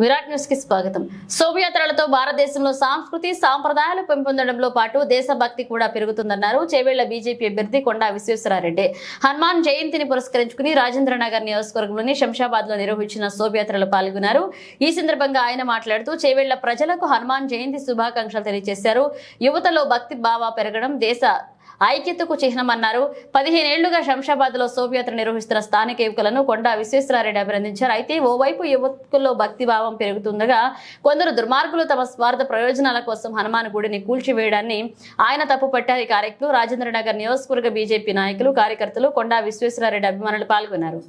విరాట్ న్యూస్కి స్వాగతం. శోభయాత్రలతో భారతదేశంలో సాంస్కృతి సాంప్రదాయాలు పెంపొందడంలో పాటు దేశభక్తి కూడా పెరుగుతుందన్నారు చేవేళ్ళ బీజేపీ అభ్యర్థి కొండా విశ్వేశ్వరారెడ్డి. హనుమాన్ జయంతిని పురస్కరించుకుని రాజేంద్ర నగర్ నియోజకవర్గంలోని శంషాబాద్లో నిర్వహించిన శోభయాత్రలో పాల్గొన్నారు. ఈ సందర్భంగా ఆయన మాట్లాడుతూ చేవేళ్ళ ప్రజలకు హనుమాన్ జయంతి శుభాకాంక్షలు తెలియజేశారు. యువతలో భక్తి భావ పెరగడం దేశ ఐక్యతకు చిహ్నమన్నారు. పదిహేనేళ్ళుగా శంషాబాద్లో శోభయాత్ర నిర్వహిస్తున్న స్థానిక యువకులను కొండా విశ్వేశ్వరారెడ్డి అభినందించారు. అయితే ఓవైపు యువకుల్లో భక్తిభావం పెరుగుతుండగా కొందరు దుర్మార్గులు తమ స్వార్థ ప్రయోజనాల కోసం హనుమాన్ గుడిని కూల్చివేయడాన్ని ఆయన తప్పుపట్టారు. ఈ కార్యక్రమంలో రాజేంద్రనగర్ నియోజకవర్గ బీజేపీ నాయకులు కార్యకర్తలు కొండా విశ్వేశ్వరారెడ్డి అభిమానులు పాల్గొన్నారు.